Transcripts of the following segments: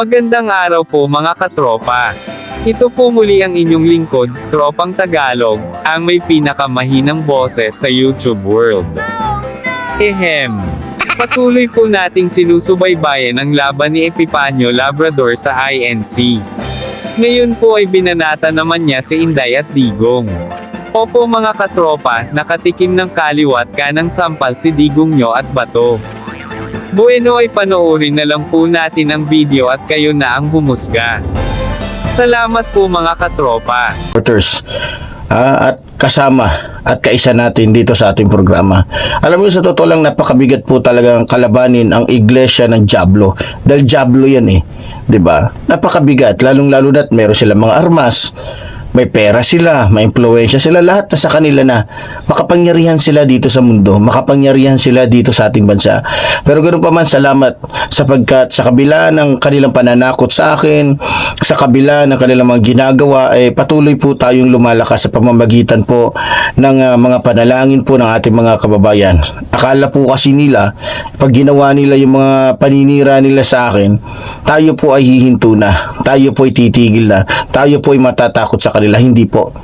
Magandang araw po mga katropa. Ito po muli ang inyong lingkod, Tropang Tagalog, ang may pinakamahinang boses sa YouTube world. Ehem. Patuloy po nating sinusubaybayan ang laban ni Epipanyo Labrador sa INC. Ngayon po ay binanata naman niya si Inday at Digong. Opo mga katropa, nakatikim ng kaliwat ka ng sampal si Digong nyo at Bato. Bueno ay panoorin na lang po natin ang video at kayo na ang humusga. Salamat po mga katropa. supporters ah, at kasama at kaisa natin dito sa ating programa. Alam mo sa totoo lang napakabigat po talagang kalabanin ang iglesia ng Diablo. Dahil Diablo yan eh. 'Di ba? Napakabigat lalong lalo na't meron sila mga armas, may pera sila, may impluwensya sila, lahat na sa kanila na makapangyarihan sila dito sa mundo, makapangyarihan sila dito sa ating bansa. Pero ganoon pa man, salamat sapagkat sa kabila ng kanilang pananakot sa akin, sa kabila ng kanilang mga ginagawa, eh, patuloy po tayong lumalakas sa pamamagitan po ng ah, mga panalangin po ng ating mga kababayan. Akala po kasi nila, pag ginawa nila yung mga paninira nila sa akin, tayo po ay hihinto na, tayo po ay titigil na, tayo po ay matatakot sa kanila. Hindi po.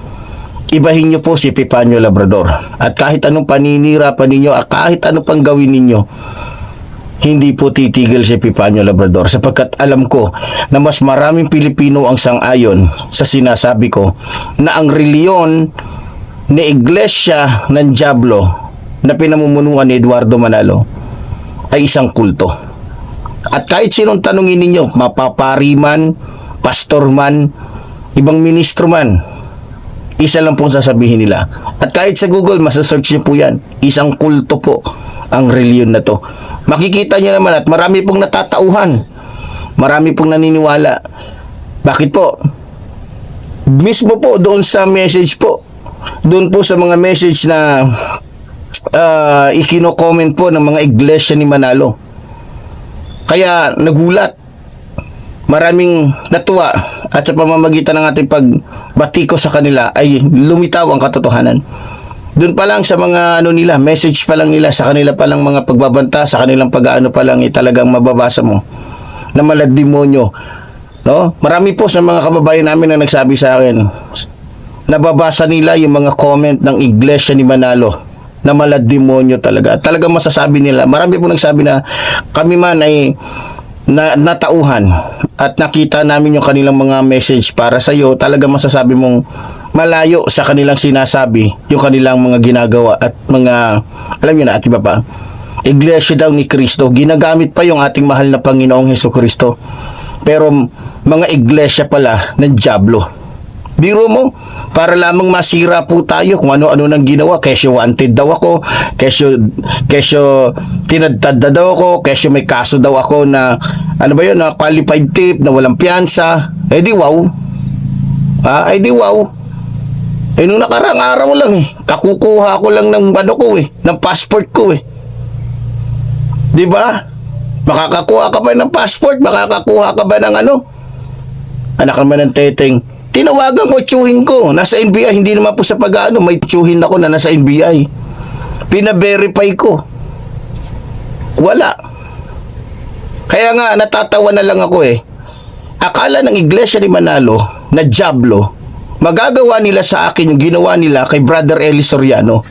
Ibahin niyo po si Pipanyo Labrador. At kahit anong paninira pa ninyo, at kahit ano pang gawin ninyo, hindi po titigil si Pipanyo Labrador sapagkat alam ko na mas maraming Pilipino ang sang-ayon sa sinasabi ko na ang reliyon ni Iglesia ng Diablo na pinamumunuan ni Eduardo Manalo ay isang kulto. At kahit sinong tanungin ninyo, mapapari man, pastor man, ibang ministro man, isa lang pong sasabihin nila. At kahit sa Google, masasearch niyo po yan. Isang kulto po ang reliyon na to. Makikita niyo naman at marami pong natatauhan. Marami pong naniniwala. Bakit po? Mismo po doon sa message po. Doon po sa mga message na uh, ikino-comment po ng mga iglesia ni Manalo. Kaya nagulat maraming natuwa at sa pamamagitan ng ating pagbati ko sa kanila ay lumitaw ang katotohanan. Doon pa lang sa mga ano nila, message pa lang nila sa kanila pa lang mga pagbabanta, sa kanilang pag-aano pa lang eh, talagang mababasa mo na malademonyo. No? Marami po sa mga kababayan namin na nagsabi sa akin, nababasa nila yung mga comment ng iglesia ni Manalo na malademonyo talaga. At talagang masasabi nila, marami po nagsabi na kami man ay na natauhan at nakita namin yung kanilang mga message para sa iyo, talaga masasabi mong malayo sa kanilang sinasabi yung kanilang mga ginagawa at mga alam niyo na at iba pa iglesia daw ni Kristo. Ginagamit pa yung ating mahal na Panginoong Heso Kristo. Pero mga iglesia pala ng Diablo Biro mo, para lamang masira po tayo kung ano-ano nang ginawa. Kesyo wanted daw ako, kesyo, kesyo tinadtad na daw ako, kesyo may kaso daw ako na, ano ba yun, na qualified tip, na walang piyansa. Eh di wow. Ha? Eh di wow. Eh nung nakarang araw lang eh, kakukuha ko lang ng ano ko eh, ng passport ko eh. Di ba? Makakakuha ka ba ng passport? Makakakuha ka ba ng ano? Anak naman ng teteng. Tinawagan ko, tsuhin ko. Nasa NBI, hindi naman po sa pag-ano, may tsuhin ako na nasa NBI. Pina-verify ko. Wala. Kaya nga, natatawa na lang ako eh. Akala ng Iglesia ni Manalo na Diablo, magagawa nila sa akin yung ginawa nila kay Brother Eli Soriano.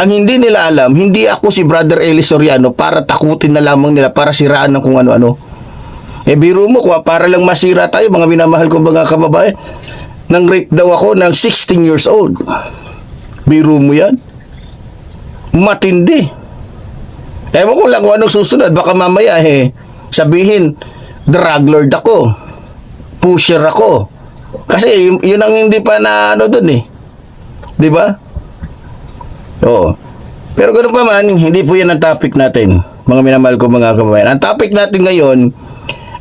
Ang hindi nila alam, hindi ako si Brother Eli Soriano para takutin na lamang nila, para siraan ng kung ano-ano. Eh biro mo, kung para lang masira tayo, mga minamahal ko mga kababayan, nang rape daw ako ng 16 years old. Biro mo yan? Matindi. Ewan ko lang kung anong susunod. Baka mamaya eh, sabihin, drug lord ako. Pusher ako. Kasi yun, ang hindi pa na ano dun eh. Di ba? Oo. Pero ganoon pa man, hindi po yan ang topic natin. Mga minamahal ko mga kababayan. Ang topic natin ngayon,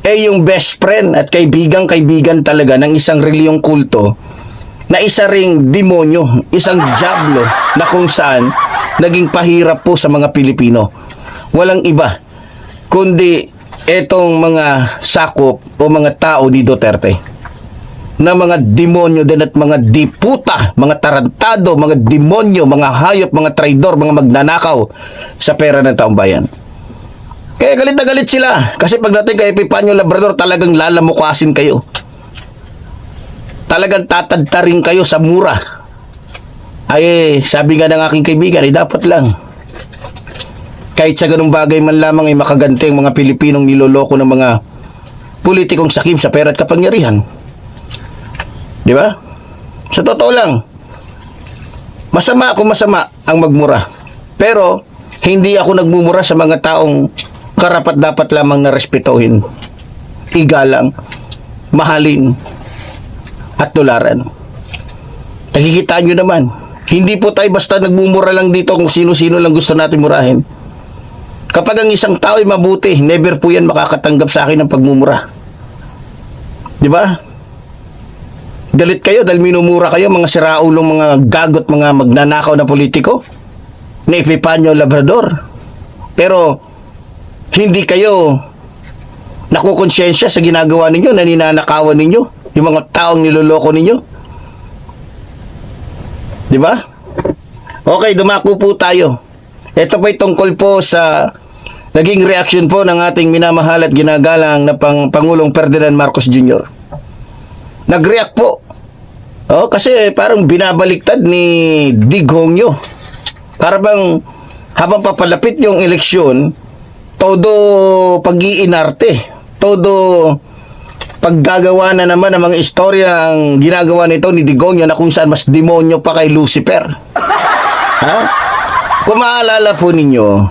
eh yung best friend at kaibigang kaibigan talaga ng isang reliyong kulto na isa ring demonyo, isang diablo na kung saan naging pahirap po sa mga Pilipino. Walang iba kundi etong mga sakop o mga tao ni Duterte na mga demonyo din at mga diputa, mga tarantado, mga demonyo, mga hayop, mga traidor, mga magnanakaw sa pera ng taong bayan. Kaya galit na galit sila. Kasi pagdating kay Epipanyo Labrador, talagang lalamukasin kayo. Talagang tatadtarin kayo sa mura. Ay, eh, sabi nga ng aking kaibigan, eh, dapat lang. Kahit sa ganung bagay man lamang ay makaganti ang mga Pilipinong niloloko ng mga politikong sakim sa pera at kapangyarihan. Di ba? Sa totoo lang, masama kung masama ang magmura. Pero, hindi ako nagmumura sa mga taong karapat dapat lamang na respetuhin, igalang, mahalin, at tularan. Nakikita nyo naman, hindi po tayo basta nagmumura lang dito kung sino-sino lang gusto natin murahin. Kapag ang isang tao ay mabuti, never po yan makakatanggap sa akin ng pagmumura. Di ba? Galit kayo dahil minumura kayo mga siraulong mga gagot mga magnanakaw na politiko ni Epipanyo Labrador. Pero hindi kayo nakukonsensya sa ginagawa ninyo, naninanakawan ninyo, yung mga taong niloloko ninyo. Di ba? Okay, dumako po tayo. Ito po tungkol po sa naging reaksyon po ng ating minamahal at ginagalang na pang, Pangulong Ferdinand Marcos Jr. Nag-react po. Oh, kasi parang binabaliktad ni Dighongyo. Para bang habang papalapit yung eleksyon, todo pag-iinarte, todo paggagawa na naman ng mga istorya ang ginagawa nito ni Digongyo na kung saan mas demonyo pa kay Lucifer. ha? Kung maalala po ninyo,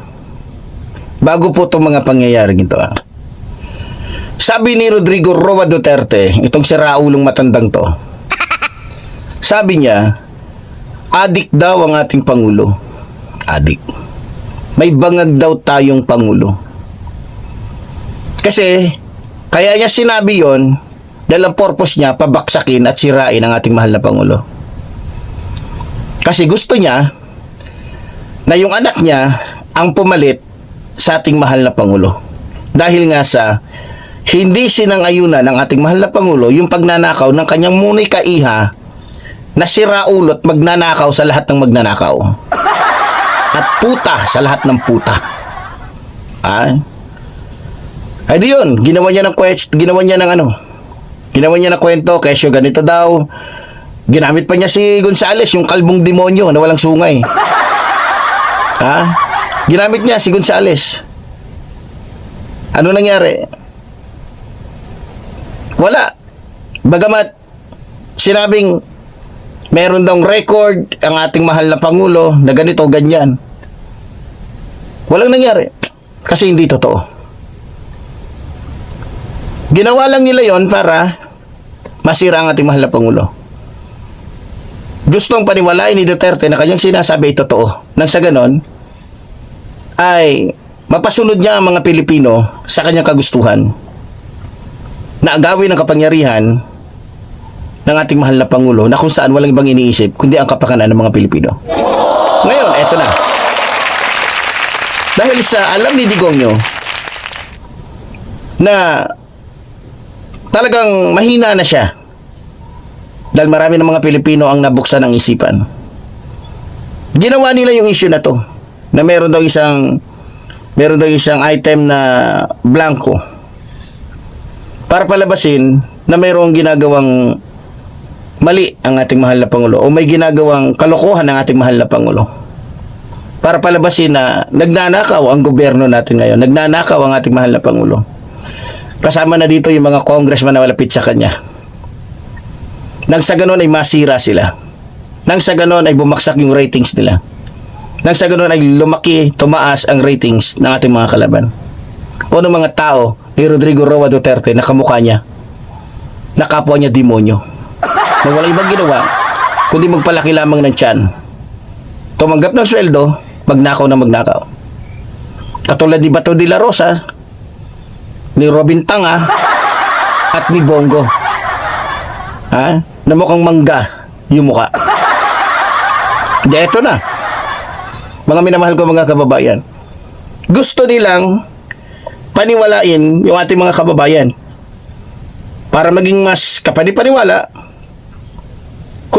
bago po itong mga pangyayaring ito, ha? sabi ni Rodrigo Roa Duterte, itong si Raulong matandang to, sabi niya, adik daw ang ating Pangulo. May bangag daw tayong Pangulo. Kasi, kaya niya sinabi yon dahil ang purpose niya, pabaksakin at sirain ang ating mahal na Pangulo. Kasi gusto niya na yung anak niya ang pumalit sa ating mahal na Pangulo. Dahil nga sa hindi sinangayunan ng ating mahal na Pangulo yung pagnanakaw ng kanyang munay kaiha na siraulot magnanakaw sa lahat ng magnanakaw. At puta sa lahat ng puta. Ah? Ay di yun, ginawa niya ng kwest, ginawa niya ng ano, ginawa niya ng kwento, kesyo ganito daw. Ginamit pa niya si Gonzales, yung kalbong demonyo na walang sungay. Ha? Ginamit niya si Gonzales. Ano nangyari? Wala. Bagamat sinabing meron daw record ang ating mahal na Pangulo na ganito, ganyan. Walang nangyari. Kasi hindi totoo. Ginawa lang nila yon para masira ang ating mahal na Pangulo. Gustong paniwalain ni Duterte na kanyang sinasabi ay totoo. Nang sa ganon, ay mapasunod niya ang mga Pilipino sa kanyang kagustuhan na agawin ng kapangyarihan ng ating mahal na Pangulo na kung saan walang ibang iniisip kundi ang kapakanan ng mga Pilipino. Ngayon, eto na. Dahil sa alam ni Digongyo na talagang mahina na siya dahil marami ng mga Pilipino ang nabuksan ng isipan. Ginawa nila yung issue na to na meron daw isang meron daw isang item na blanco para palabasin na mayroong ginagawang mali ang ating mahal na Pangulo o may ginagawang kalokohan ng ating mahal na Pangulo. Para palabasin na nagnanakaw ang gobyerno natin ngayon. Nagnanakaw ang ating mahal na Pangulo. Kasama na dito yung mga congressman na malapit sa kanya. Nang sa ganon ay masira sila. Nang sa ganon ay bumaksak yung ratings nila. Nang sa ganon ay lumaki, tumaas ang ratings ng ating mga kalaban. O ng mga tao ni Rodrigo Roa Duterte na kamukha niya. Na kapwa niya demonyo. Na walang ibang ginawa, kundi magpalaki lamang ng tiyan. Tumanggap ng sweldo, magnakaw na magnakaw. Katulad ni Bato de la Rosa, ni Robin Tanga, at ni Bongo. Ha? Na mukhang mangga yung muka. Di eto na. Mga minamahal ko mga kababayan. Gusto nilang paniwalain yung ating mga kababayan. Para maging mas kapanipaniwala,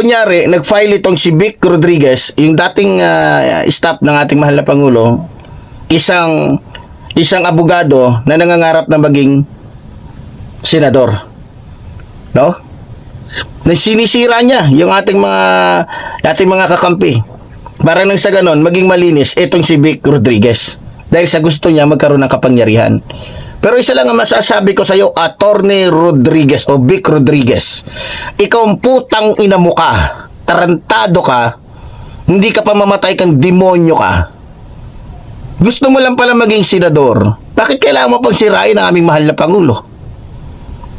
kunyari, nag-file itong si Vic Rodriguez, yung dating ah, staff ng ating mahal na Pangulo, isang isang abogado na nangangarap na maging senador. No? Na sinisira niya yung ating mga ating mga kakampi. Para nang sa ganon, maging malinis itong si Vic Rodriguez. Dahil sa gusto niya magkaroon ng kapangyarihan. Pero isa lang ang masasabi ko sa iyo, Attorney Rodriguez o Vic Rodriguez. Ikaw ang putang ina mo ka. Tarantado ka. Hindi ka pa mamatay kang demonyo ka. Gusto mo lang pala maging senador. Bakit kailangan mo pang sirain ang aming mahal na Pangulo?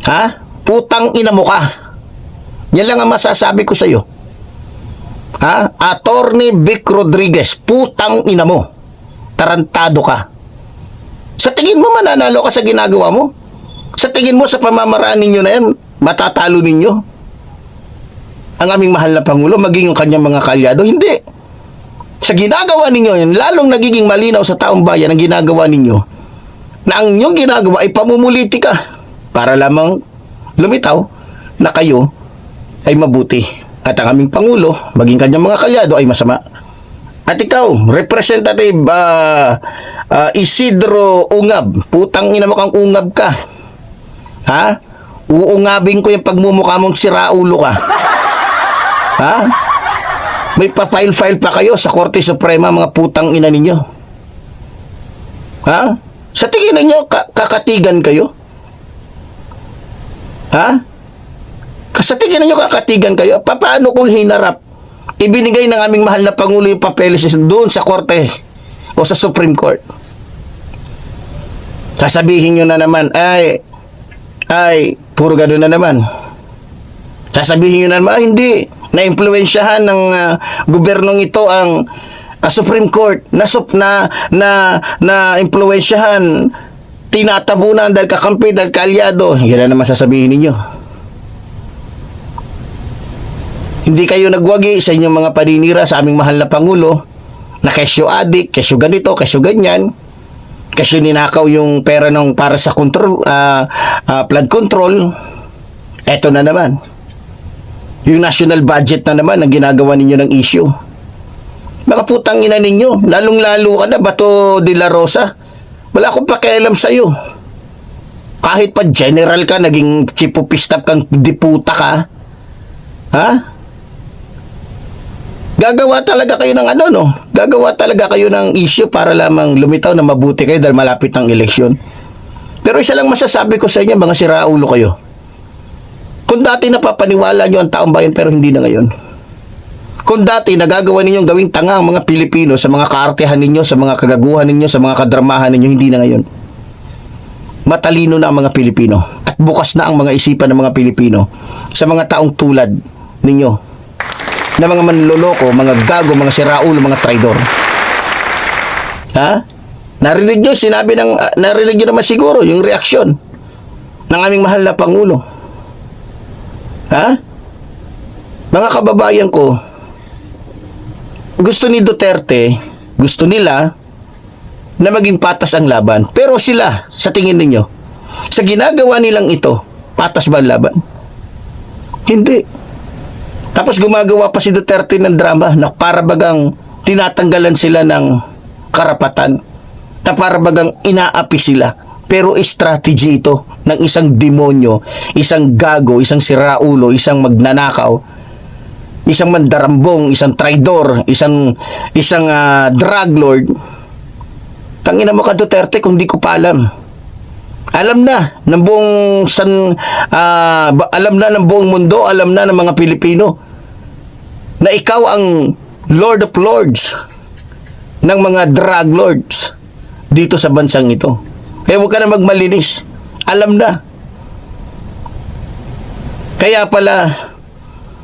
Ha? Putang ina mo ka. Yan lang ang masasabi ko sa iyo. Ha? Attorney Vic Rodriguez, putang ina mo. Tarantado ka. Sa tingin mo mananalo ka sa ginagawa mo? Sa tingin mo sa pamamaraan ninyo na yan, matatalo ninyo? Ang aming mahal na Pangulo, maging yung kanyang mga kalyado? Hindi. Sa ginagawa ninyo yan, lalong nagiging malinaw sa taong bayan ang ginagawa ninyo na ang inyong ginagawa ay pamumulitika para lamang lumitaw na kayo ay mabuti at ang aming Pangulo, maging kanyang mga kalyado ay masama. At ikaw, Representative ah, ah, Isidro Ungab, putang ina mo kang ungab ka. Ha? Uungabin ko yung pagmumukha mong siraulo ka. Ha? May pa-file-file pa kayo sa Korte Suprema mga putang ina ninyo. Ha? Sa tingin ninyo, ka- kakatigan kayo? Ha? Sa tingin ninyo kakatigan kayo? Pa- Paano kung hinarap? Ibinigay ng aming mahal na Pangulo yung papeles doon sa Korte o sa Supreme Court. Sasabihin nyo na naman, ay, ay, puro gano'n na naman. Sasabihin nyo na naman, ah, hindi, na-impluensyahan ng ah, gobernong ito ang ah, Supreme Court na na na na impluensyahan tinatabunan dahil kakampi dahil kaalyado yan na naman sasabihin ninyo hindi kayo nagwagi sa inyong mga paninira sa aming mahal na Pangulo na kesyo adik, kesyo ganito, kesyo ganyan kesyo ninakaw yung pera ng para sa control ah, ah, flood control eto na naman yung national budget na naman ang ginagawa ninyo ng issue. Mga putang ina ninyo, lalong-lalo ka na, Bato de la Rosa. Wala akong pakialam sa'yo. Kahit pa general ka, naging chief of staff kang diputa ka. Ha? Gagawa talaga kayo ng ano, no? Gagawa talaga kayo ng issue para lamang lumitaw na mabuti kayo dahil malapit ang eleksyon. Pero isa lang masasabi ko sa inyo, mga siraulo kayo. Kung dati napapaniwala nyo ang taong bayan pero hindi na ngayon. Kung dati nagagawa ninyong gawing tanga ang mga Pilipino sa mga kaartehan ninyo, sa mga kagaguhan ninyo, sa mga kadramahan ninyo, hindi na ngayon. Matalino na ang mga Pilipino at bukas na ang mga isipan ng mga Pilipino sa mga taong tulad ninyo na mga manloloko, mga gago, mga siraulo, mga traidor. Ha? Narinig nyo, sinabi ng, ah, narinig nyo naman siguro yung reaksyon ng aming mahal na Pangulo. Ha? Mga kababayan ko, gusto ni Duterte, gusto nila na maging patas ang laban. Pero sila, sa tingin ninyo, sa ginagawa nilang ito, patas ba ang laban? Hindi. Tapos gumagawa pa si Duterte ng drama na para bagang tinatanggalan sila ng karapatan. Na para bagang inaapi sila. Pero strategy ito ng isang demonyo, isang gago, isang siraulo, isang magnanakaw, isang mandarambong, isang traidor, isang isang ah, drug lord. Tangina mo ka Duterte kung di ko pa alam. Alam na ng buong san ba- alam na ng buong mundo, alam na ng mga Pilipino na ikaw ang Lord of Lords ng mga drug lords dito sa bansang ito. Kaya huwag ka na magmalinis. Alam na. Kaya pala,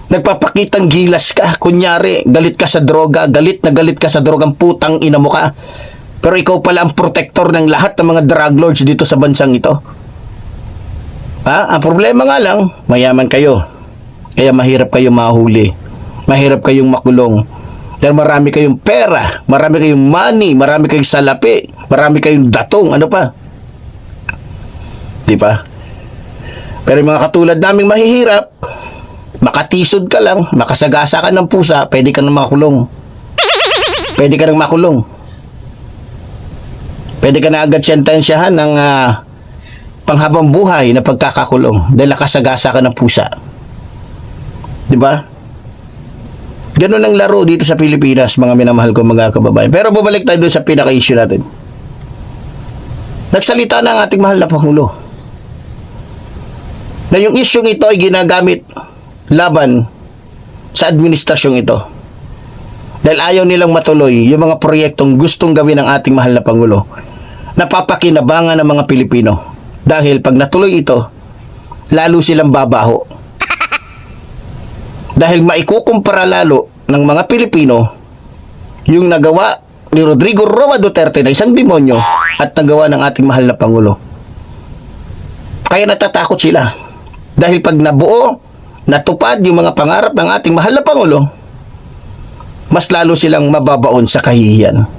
nagpapakitang gilas ka. Kunyari, galit ka sa droga, galit na galit ka sa drogang putang ina mo ka. Pero ikaw pala ang protector ng lahat ng mga drug lords dito sa bansang ito. Ha? Ang problema nga lang, mayaman kayo. Kaya mahirap kayo mahuli. Mahirap kayong makulong. Dahil marami kayong pera, marami kayong money, marami kayong salapi, marami kayong datong, ano pa? Di ba? Pero mga katulad naming mahihirap, makatisod ka lang, makasagasa ka ng pusa, pwede ka nang makulong. Pwede ka nang makulong. Pwede ka na agad sentensyahan ng ah, panghabang buhay na pagkakakulong dahil nakasagasa ka ng pusa. Di ba? Ganun ang laro dito sa Pilipinas, mga minamahal ko mga kababayan. Pero bumalik tayo doon sa pinaka-issue natin. Nagsalita na ang ating mahal na Pangulo na yung isyong ito ay ginagamit laban sa administrasyong ito. Dahil ayaw nilang matuloy yung mga proyektong gustong gawin ng ating mahal na Pangulo. Napapakinabangan ng mga Pilipino. Dahil pag natuloy ito, lalo silang babaho. Dahil maikukumpara lalo ng mga Pilipino yung nagawa ni Rodrigo Roa Duterte na isang demonyo at nagawa ng ating mahal na Pangulo. Kaya natatakot sila. Dahil pag nabuo, natupad yung mga pangarap ng ating mahal na Pangulo, mas lalo silang mababaon sa kahihiyan.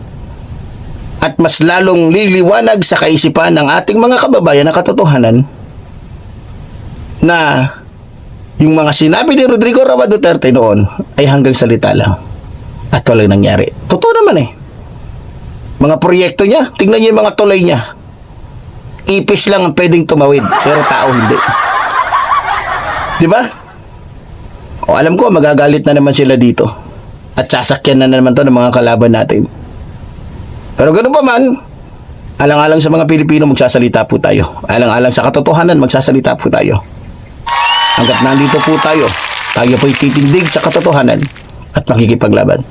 At mas lalong liliwanag sa kaisipan ng ating mga kababayan na katotohanan na yung mga sinabi ni Rodrigo Roa Duterte noon ay hanggang salita lang at walang nangyari. Totoo naman eh. Mga proyekto niya, tingnan niyo yung mga tulay niya. Ipis lang ang pwedeng tumawid, pero tao hindi. Di ba? O alam ko, magagalit na naman sila dito. At sasakyan na naman to ng mga kalaban natin. Pero ganun pa man, alang-alang sa mga Pilipino, magsasalita po tayo. Alang-alang sa katotohanan, magsasalita po tayo. Hanggat nandito po tayo, tayo po'y titindig sa katotohanan at makikipaglaban.